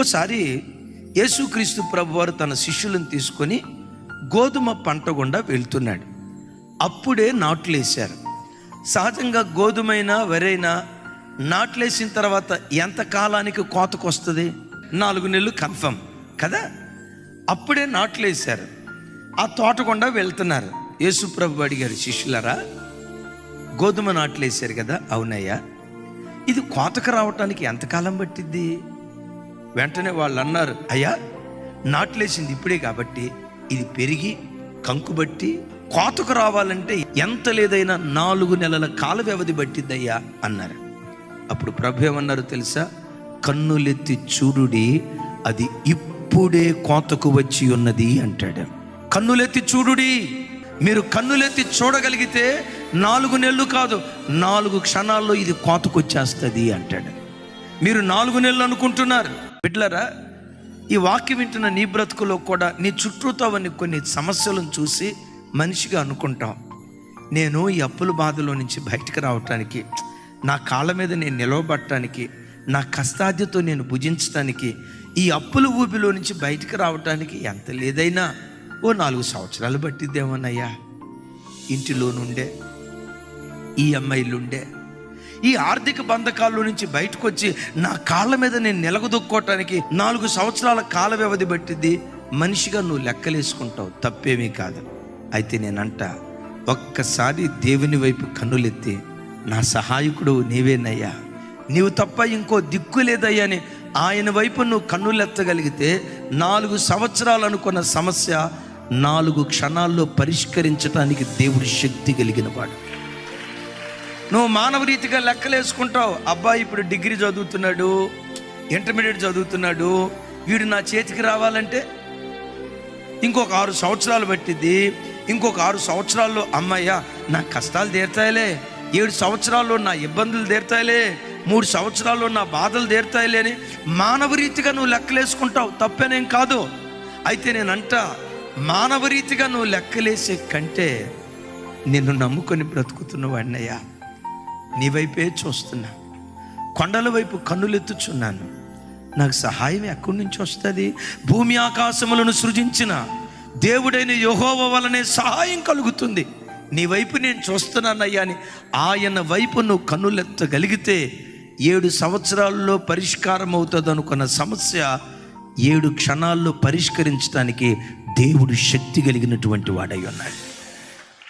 ఓసారి యేసుక్రీస్తు ప్రభువారు తన శిష్యులను తీసుకొని గోధుమ పంట గుండా వెళ్తున్నాడు. అప్పుడే నాట్లేశారు. సహజంగా గోధుమైనా వరైనా నాట్లేసిన తర్వాత ఎంత కాలానికి కోతకు వస్తుంది నాలుగు నెలలు కన్ఫర్మ్ కదా? అప్పుడే నాట్లేశారు. ఆ తోట గుండా వెళ్తున్నారు. యేసుప్రభు అడిగారు శిష్యులరా గోధుమ నాట్లేశారు కదా? అవునయ్యా. ఇది కోతకు రావటానికి ఎంతకాలం పట్టిద్ది? వెంటనే వాళ్ళు అన్నారు అయ్యా నాట్లేసింది ఇప్పుడే కాబట్టి ఇది పెరిగి కంకుబట్టి కోతకు రావాలంటే ఎంత లేదైనా నాలుగు నెలల కాల వ్యవధి పట్టిద్దయ్యా అన్నారు. అప్పుడు ప్రభు ఏమన్నారు తెలుసా? కన్నులెత్తి చూడుడి అది ఇప్పుడే కోతకు వచ్చి ఉన్నది అంటాడు. కన్నులెత్తి చూడుడి మీరు కన్నులెత్తి చూడగలిగితే నాలుగు నెలలు కాదు నాలుగు క్షణాల్లో ఇది కోతకు వచ్చేస్తుంది అంటాడు. మీరు నాలుగు నెలలు అనుకుంటున్నారు. బిడ్లరా ఈ వాక్యం వింటున్న నీ బ్రతుకులో కూడా నీ చుట్టూతో ఉన్న కొన్ని సమస్యలను చూసి మనిషిగా అనుకుంటాం. నేను ఈ అప్పుల బాధలో నుంచి బయటకు రావటానికి నా కాళ్ళ మీద నేను నిలవబట్టడానికి నా కష్టాధ్యతో నేను భుజించడానికి ఈ అప్పుల ఊబిలో నుంచి బయటకు రావటానికి ఎంత లేదైనా ఓ నాలుగు సంవత్సరాలు పట్టిద్దేమోనయ్యా. ఇంటిలో నుండే ఈ అమ్మాయిలుండే ఈ ఆర్థిక బంధకాల్లో నుంచి బయటకు వచ్చి నా కాళ్ళ మీద నేను నిలగదొక్కోవటానికి నాలుగు సంవత్సరాల కాల వ్యవధి పట్టింది మనిషిగా నువ్వు లెక్కలేసుకుంటావు. తప్పేమీ కాదు. అయితే నేనంట ఒక్కసారి దేవుని వైపు కన్నులెత్తి నా సహాయకుడు నీవేనయ్యా. నీవు తప్ప ఇంకో దిక్కు లేదయ్యా అని ఆయన వైపు నువ్వు కన్నులెత్తగలిగితే నాలుగు సంవత్సరాలు అనుకున్న సమస్య నాలుగు క్షణాల్లో పరిష్కరించడానికి దేవుడి శక్తి కలిగిన వాడు నువ్వు మానవ రీతిగా లెక్కలేసుకుంటావు. అబ్బాయి ఇప్పుడు డిగ్రీ చదువుతున్నాడు ఇంటర్మీడియట్ చదువుతున్నాడు వీడు నా చేతికి రావాలంటే ఇంకొక ఆరు సంవత్సరాలు పట్టిద్ది. ఇంకొక ఆరు సంవత్సరాల్లో అమ్మయ్య నా కష్టాలు తీరుతాయిలే. ఏడు సంవత్సరాల్లో నా ఇబ్బందులు తీరుతాయిలే. మూడు సంవత్సరాల్లో నా బాధలు తీరుతాయిలే అని మానవ రీతిగా నువ్వు లెక్కలేసుకుంటావు. తప్పేనేం కాదు. అయితే నేనంట మానవ రీతిగా నువ్వు లెక్కలేసే కంటే నిన్ను నమ్ముకొని బ్రతుకుతున్న వాడినయ్యా. నీ వైపే చూస్తున్నా. కొండల వైపు కన్నులెత్తుచున్నాను. నాకు సహాయం ఎక్కడి నుంచి వస్తుంది? భూమి ఆకాశములను సృజించిన దేవుడైన యహోవ వలనే సహాయం కలుగుతుంది. నీ వైపు నేను చూస్తున్నానయ్యా అని ఆయన వైపు నువ్వు కన్నులెత్తగలిగితే ఏడు సంవత్సరాల్లో పరిష్కారం అవుతుంది అనుకున్న సమస్య ఏడు క్షణాల్లో పరిష్కరించడానికి దేవుడు శక్తి కలిగినటువంటి వాడై ఉన్నాడు.